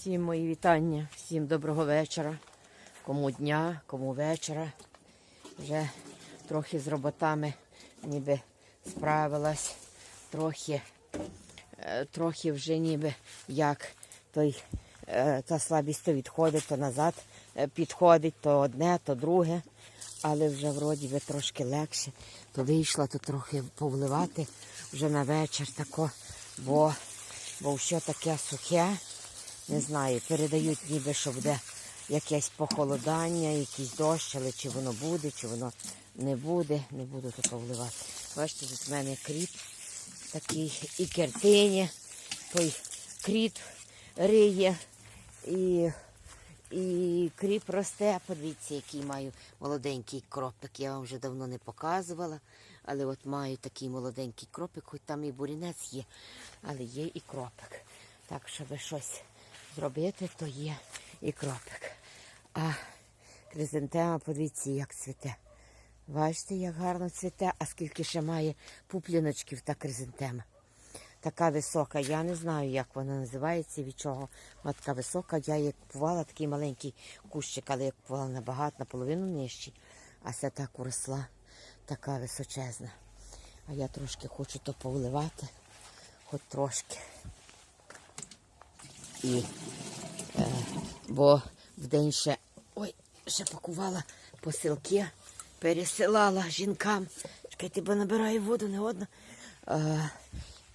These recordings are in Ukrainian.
Всім мої вітання, всім доброго вечора. Кому дня, кому вечора. Вже трохи з роботами ніби справилась. Трохи, е, трохи вже ніби як той, е, та слабість то відходить, то назад е, підходить, то одне, то друге. Але вже вроді би трошки легше. То вийшла, то трохи повливати вже на вечір тако, бо, бо все таке сухе. Не знаю, передають ніби, що буде якесь похолодання, якийсь дощ, але чи воно буде, чи воно не буде, не буду тако вливати. Бачите, тут в мене кріт такий і кертині, той кріт риє і, і кріп росте. Подивіться, який маю молоденький кропик. Я вам вже давно не показувала, але от маю такий молоденький кропик, хоч там і бурінець є, але є і кропик. Так, щоб щось зробити, то є і кропик. А кризантема, подивіться, як цвіте. Бачите, як гарно цвіте, а скільки ще має пупліночків та кризантема. Така висока, я не знаю, як вона називається, від чого вона така висока. Я її купувала такий маленький кущик, але я купувала набагато, наполовину нижчий. А ця так уросла, така височезна. А я трошки хочу то повливати, хоч трошки. І, е, бо в день ще, ой, ще пакувала посилки, пересилала жінкам. Чекайте, бо набираю воду не одна. Е,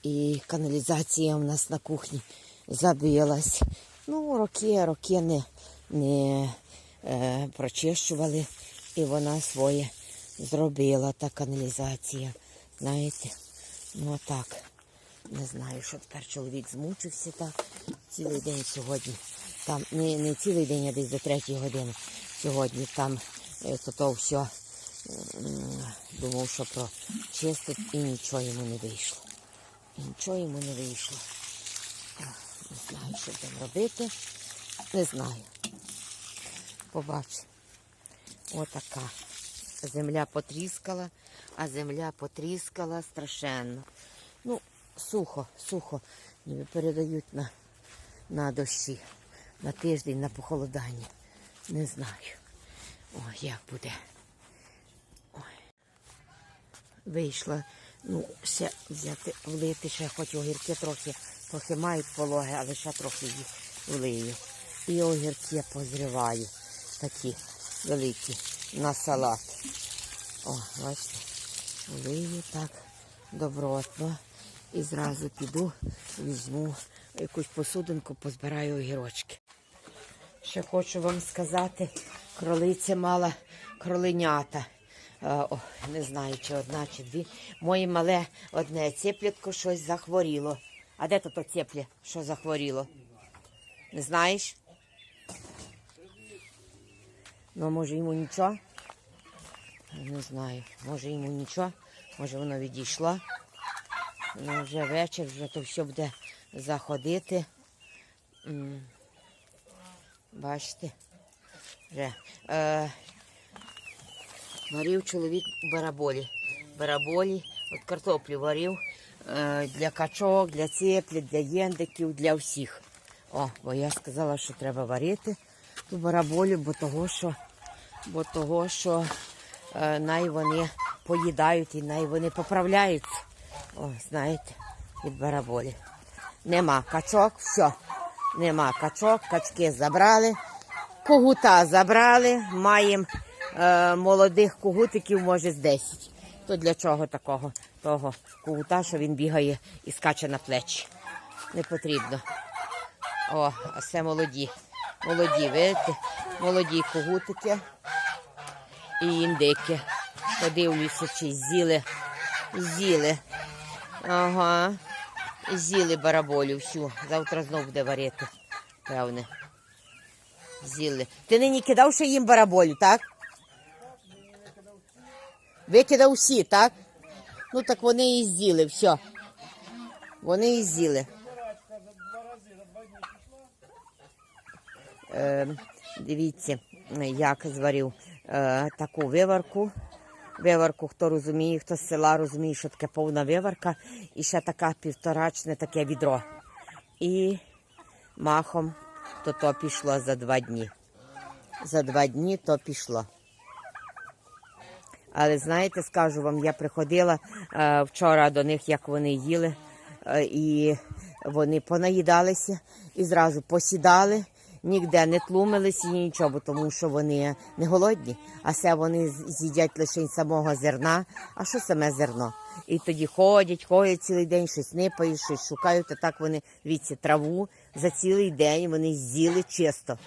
і каналізація у нас на кухні забилась. Ну, роки, роки не, не е, прочищували, і вона своє зробила, та каналізація. Знаєте, ну так. Не знаю, що тепер чоловік змучився так цілий день сьогодні. Там не, не цілий день, а десь до третьої години. Сьогодні там е, то, то все думав, що прочистить і нічого йому не вийшло. І нічого йому не вийшло. Не знаю, що там робити. Не знаю. Побачу. Отака. Земля потріскала, а земля потріскала страшенно. Ну, сухо, сухо. Ніби передають на, на дощі, на тиждень, на похолодання. Не знаю. Ой, як буде. Ой. Вийшла. Ну, ще взяти, влити, ще хоч огірки трохи, трохи мають пологи, але ще трохи їх влию. І огірки позриваю. Такі великі на салат. О, бачите, влию так добротно. І зразу піду, візьму якусь посудинку, позбираю огірочки. Ще хочу вам сказати, кролиця мала кроленята. Е, О, не знаю, чи одна, чи дві. Моє мале одне цеплятко щось захворіло. А де то цеплі, що захворіло? Не знаєш? Ну, може йому нічого? Не знаю. Може йому нічого, може воно відійшло. Ну, вже вечір, вже то все буде заходити. Бачите? Вже. Е, варив чоловік бараболі. Бараболі, от картоплю варив е, для качок, для цеплі, для єндиків, для всіх. О, бо я сказала, що треба варити ту бараболю, бо того, що, бо того, що е, най вони поїдають і най вони поправляються. О, знаєте, від бараболі. Нема качок, все. Нема качок, качки забрали, когута забрали, маємо е, молодих когутиків, може, з 10. То для чого такого того когута, що він бігає і скаче на плечі? Не потрібно. О, а молоді. Молоді, видите? Молоді когутики і індики. Подивлюся, чи з'їли. З'їли. Ага. З'їли бараболю всю. Завтра знов буде варити. Певне. З'їли. Ти нині кидав ще їм бараболю, так? Викидав всі, так? Ну так вони і з'їли, все. Вони і з'їли. Е, дивіться, як зварив е, таку виварку. Виварку, хто розуміє, хто з села розуміє, що таке повна виварка, і ще така півторачне таке відро. І махом то то пішло за два дні. За два дні то пішло. Але знаєте, скажу вам, я приходила е, вчора до них, як вони їли, е, і вони понаїдалися і зразу посідали, ніде не тлумилися і нічого, тому що вони не голодні, а все вони з'їдять лише самого зерна. А що саме зерно? І тоді ходять, ходять цілий день, щось нипають, щось шукають, а так вони віці траву за цілий день вони з'їли чисто.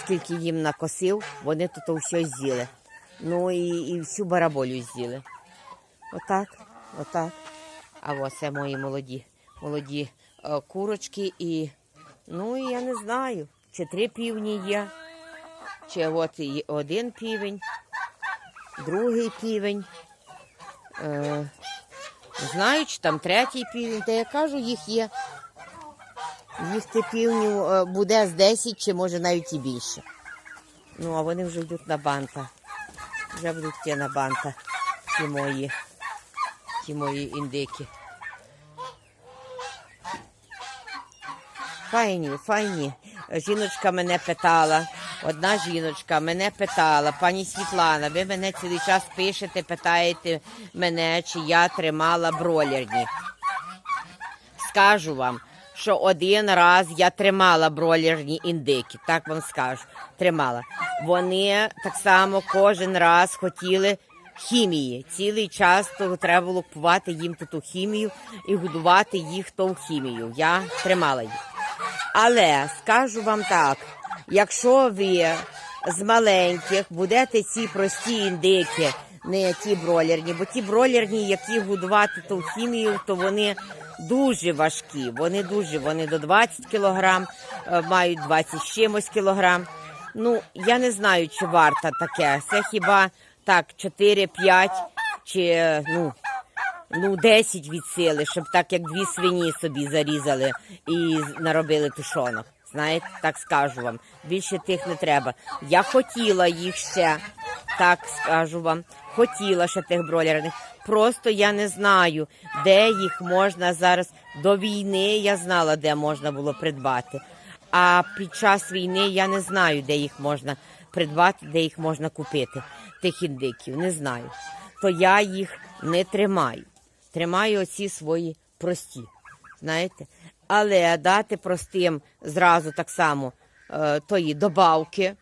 Скільки їм накосив, вони то все з'їли. Ну і, і всю бараболю з'їли. Отак, отак. А ось це мої молоді, молоді е, курочки і, ну і я не знаю, чи три півні є, чи от один півень, другий півень. Е, знаю, чи там третій півень, та я кажу, їх є. Їх ти півнів е, буде з 10 чи може навіть і більше. Ну, а вони вже йдуть на банта. Вже будуть ті на банта, ті мої, ті мої індики. Файні, файні. Жіночка мене питала, одна жіночка мене питала, пані Світлана, ви мене цілий час пишете, питаєте мене, чи я тримала бролерні. Скажу вам, що один раз я тримала бройлерні індики, так вам скажу. Тримала. Вони так само кожен раз хотіли хімії. Цілий час то треба було купувати їм ту хімію і годувати їх ту хімію. Я тримала їх. Але скажу вам так: якщо ви з маленьких будете ці прості індики, не ті бройлерні, бо ті бройлерні, які годувати ту хімію, то вони дуже важкі. Вони дуже, вони до 20 кілограм, е, мають 20 з чимось кілограм. Ну, я не знаю, чи варто таке. Це хіба так 4-5 чи ну, ну 10 від сили, щоб так як дві свині собі зарізали і наробили тушонок. Знаєте, так скажу вам. Більше тих не треба. Я хотіла їх ще, так скажу вам. Хотіла ще тих бройлерних. Просто я не знаю, де їх можна зараз. До війни я знала, де можна було придбати. А під час війни я не знаю, де їх можна придбати, де їх можна купити. Тих індиків. Не знаю. То я їх не тримаю. Тримаю оці свої прості. Знаєте? Але дати простим зразу так само е, тої добавки,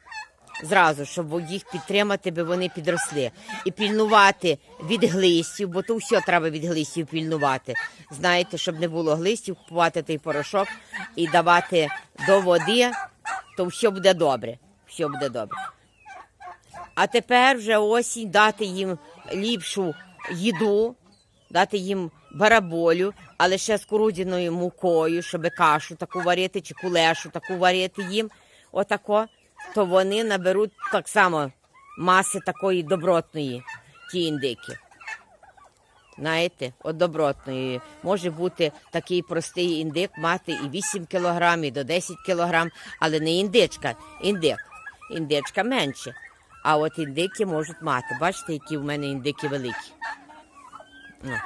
зразу, щоб їх підтримати, би вони підросли. І пільнувати від глистів, бо то все треба від глистів пільнувати. Знаєте, щоб не було глистів, купувати той порошок і давати до води, то все буде добре. Все буде добре. А тепер вже осінь дати їм ліпшу їду, дати їм бараболю, але ще з курудяною мукою, щоб кашу таку варити, чи кулешу таку варити їм, отако, то вони наберуть так само маси такої добротної, ті індики. Знаєте, от добротної. Може бути такий простий індик мати і 8 кілограм, і до 10 кілограм, але не індичка, індик. Індичка менше. А от індики можуть мати. Бачите, які в мене індики великі. Ну.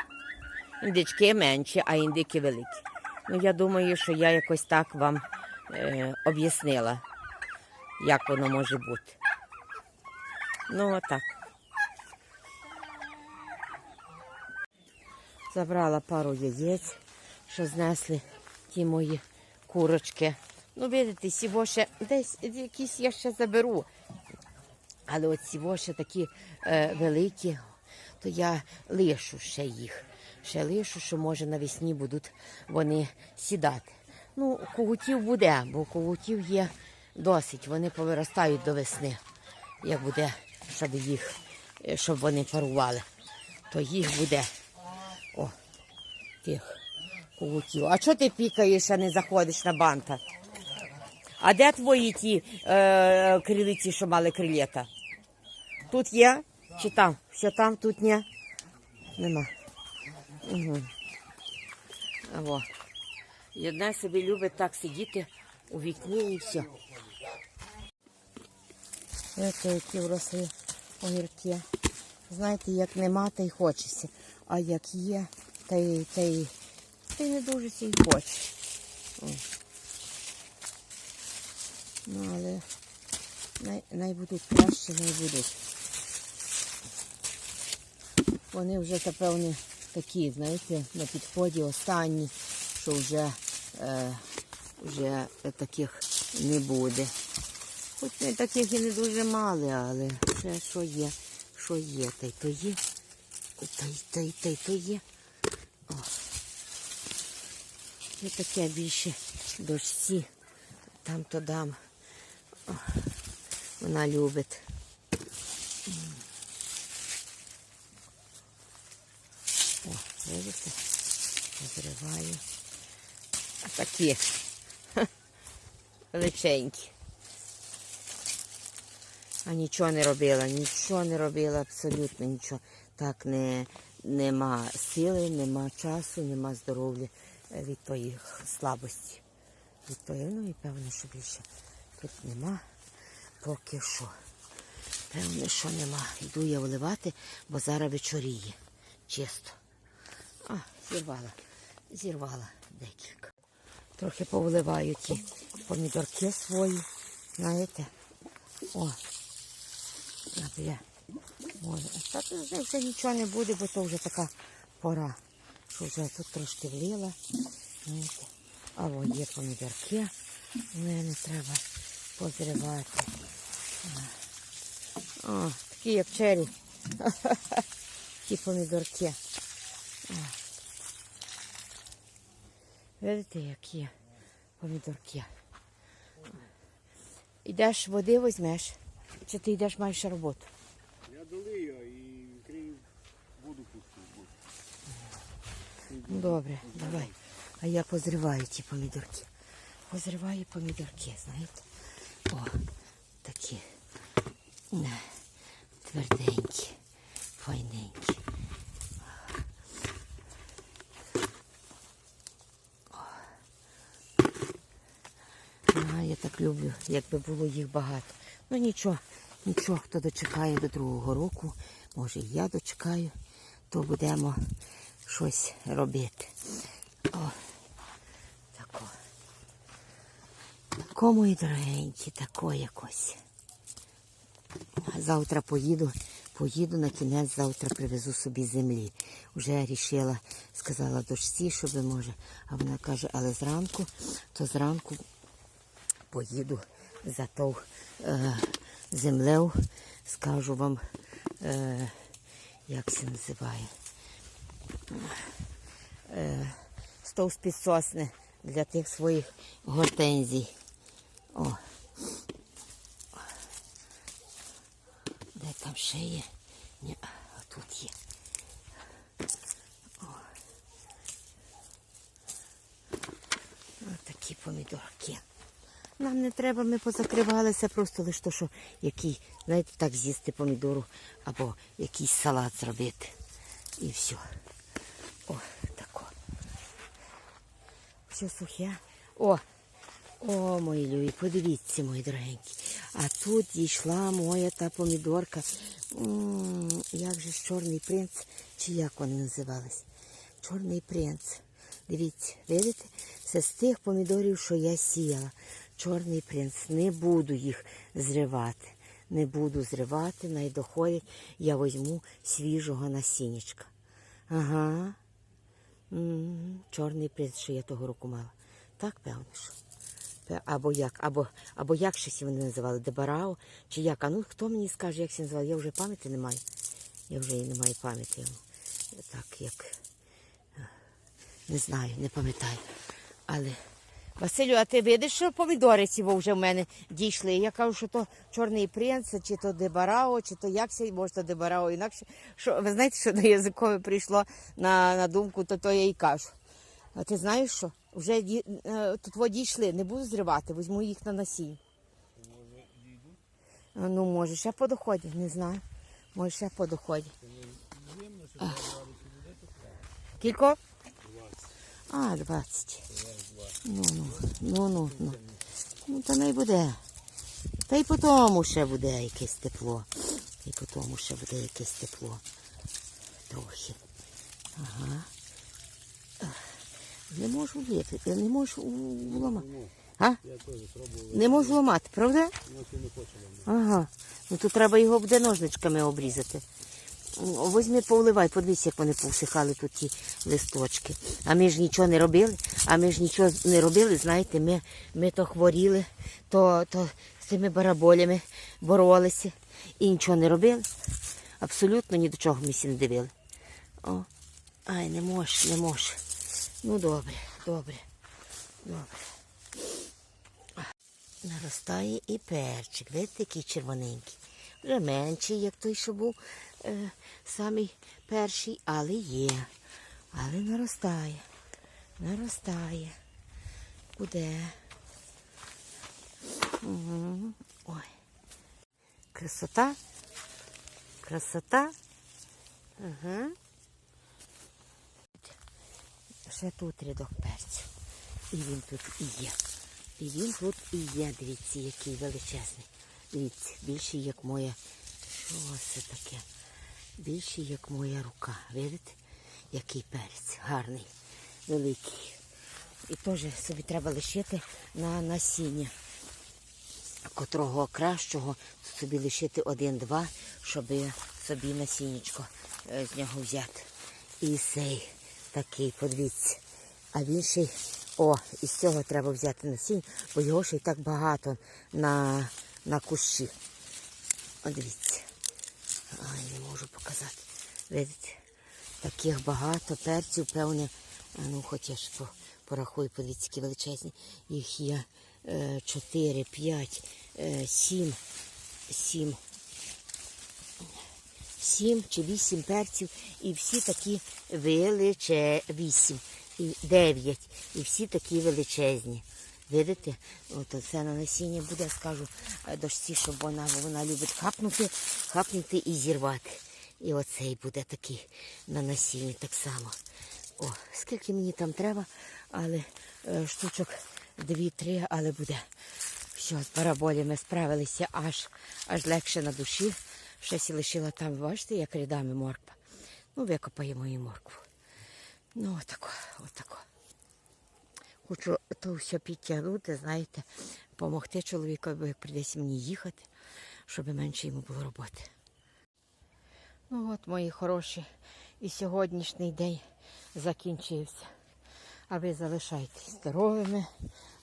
Індички менші, а індики великі. Ну, я думаю, що я якось так вам е, об'яснила, як воно може бути. Ну, отак. Забрала пару яєць, що знесли ті мої курочки. Ну, видите, сіво ще десь якісь я ще заберу. Але от сіво ще такі е, великі, то я лишу ще їх. Ще лишу, що може навесні будуть вони сідати. Ну, когутів буде, бо когутів є досить. Вони повиростають до весни. Як буде, щоб їх, е, щоб вони парували, то їх буде. О, тих когутів. А чого ти пікаєш, а не заходиш на банта? А де твої ті е, крилиці, що мали крилета? Тут є? Чи там? Що там, тут ні? Нема. Угу. Або. І собі любить так сидіти у вікні і все. Це які вросли огірки. Знаєте, як нема, та й хочеться. А як є, та й, та й, та й не дуже й хоче. Ну, але най, най краще, най будуть. Вони вже, напевне, такі, знаєте, на підході останні, що вже, е, вже таких не буде. Хоч ми таких і не дуже мали, але все, що є, що є, та й то є. Та й та й та й то є. О. Це таке більше дощці. Там то дам. О. Вона любить. О, видите? Розриваю. А такі. Величенькі. А нічого не робила, нічого не робила, абсолютно нічого. Так не, нема сили, нема часу, нема здоров'я від тої слабості. Від тої, ну і певно, що більше тут нема. Поки що. Певно, що нема. Йду я вливати, бо зараз вечоріє. Чисто. А, зірвала. Зірвала декілька. Трохи повливаю ті помідорки свої. Знаєте? О, Наб'є. Може. Та вже нічого не буде, бо то вже така пора, що вже тут трошки вліла. Знаєте. А о, є помідорки. Не, треба позривати. О, такі як чері. Такі помідорки. О. Видите, які помідорки. Йдеш води візьмеш, чи ти йдеш маєш роботу? Я долию і крию воду пусту. Добре, давай. А я позриваю ті помідорки. Позриваю помідорки, знаєте. О, такі тверденькі, файненькі. А, я так люблю, якби було їх багато. Ну нічого, нічого, хто дочекає до другого року, може і я дочекаю, то будемо щось робити. О, тако. Тако, мої дорогенькі, тако якось. Завтра поїду, поїду на кінець, завтра привезу собі землі. Вже рішила, сказала дочці, щоб може. А вона каже, але зранку, то зранку поїду за ту е, землею, скажу вам, е, як це називає. Е, стовп з-під сосни для тих своїх гортензій. О. Де там ще є? Ні, тут є. О. Ось такі помідорки. Нам не треба, ми позакривалися, просто лише то, що який, знаєте, так з'їсти помідору або якийсь салат зробити. І все. О, тако. Все сухе. О, о, мої любі, подивіться, мої дорогенькі. А тут дійшла моя та помідорка. Як же чорний принц, чи як вони називались? Чорний принц. Дивіться, видите? Це з тих помідорів, що я сіяла. Чорний принц. Не буду їх зривати. Не буду зривати, най доходять. Я візьму свіжого насіннячка. Ага. М, Чорний принц, що я того року мала. Так, певно, що. Або як, або, або як щось вони називали, Дебарао, чи як. А ну хто мені скаже, як це називали? Я вже пам'яті не маю. Я вже і не маю пам'яті. Так як. е, Не знаю, не пам'ятаю. Але. Василю, а ти видиш, що помідори ці вже в мене дійшли? Я кажу, що то чорний принц, чи то дебарао, чи то як це, може то дебарао інакше. Що, ви знаєте, що на язикові прийшло на, на думку, то то я і кажу. А ти знаєш що? Вже ді- е, тут дійшли, не буду зривати, візьму їх на насіння. Ну, може, ще по доході, не знаю. Може, ще по доході. Кілько? А, 20. Ну, ну, ну, ну, ну. Ну, та не буде. Та й по тому ще буде якесь тепло. І по тому ще буде якесь тепло. Трохи. Ага. Не можу вліти, я не можу вломати. А? Не можу ламати, правда? Ну. Ага. Ну тут треба його буде ножничками обрізати. Возьми, повливай, подивись, як вони повсихали тут ті листочки. А ми ж нічого не робили, а ми ж нічого не робили, знаєте, ми, ми то хворіли, то, то з цими бараболями боролися і нічого не робили. Абсолютно ні до чого ми сі не дивили. О, ай, не можеш, не можеш. Ну добре, добре, добре. Наростає і перчик. Видите, який червоненький. Вже менший, як той, що був е, самий перший, але є. Але наростає. Наростає. Буде. Угу. Ой. Красота. Красота. Ага. Ще тут рядок перцю. І він тут і є. І він тут і є, дивіться, який величезний. Дивіться, більший, як моя. Що це таке? Більший, як моя рука. Видите? Який перець гарний, великий. І теж собі треба лишити на насіння. Котрого кращого собі лишити один-два, щоб собі насіннячко е, з нього взяти. І цей такий, подивіться. А він ще о, із цього треба взяти насіння, бо його ще й так багато на, на кущі. О, дивіться. Ай, не можу показати. Видите? Таких багато перців, певне. Ну, хоч я ж порахую, подивіться, які величезні. Їх є е, 4, 5, е, 7, 7, 7 чи 8 перців. І всі такі величе 8 і 9. І всі такі величезні. Видите? От це на насіння буде, скажу е, дочці, щоб вона, вона любить хапнути, хапнути і зірвати. І оцей буде такий на насінні так само. О, скільки мені там треба, але е, штучок дві-три, але буде. Все, з параболями справилися аж, аж легше на душі. Щось лишила там, бачите, як рядами морква. Ну, викопаємо і моркву. Ну, отако, отако. Хочу то все підтягнути, знаєте, допомогти чоловікові, як прийдеться мені їхати, щоб менше йому було роботи. Ну от, мої хороші, і сьогоднішній день закінчився. А ви залишайтесь здоровими,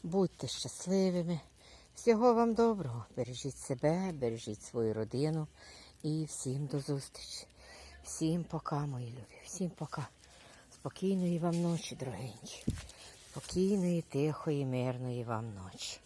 будьте щасливими. Всього вам доброго. Бережіть себе, бережіть свою родину і всім до зустрічі. Всім пока, мої любі. Всім пока. Спокійної вам ночі, дорогенькі. Спокійної, тихої, мирної вам ночі.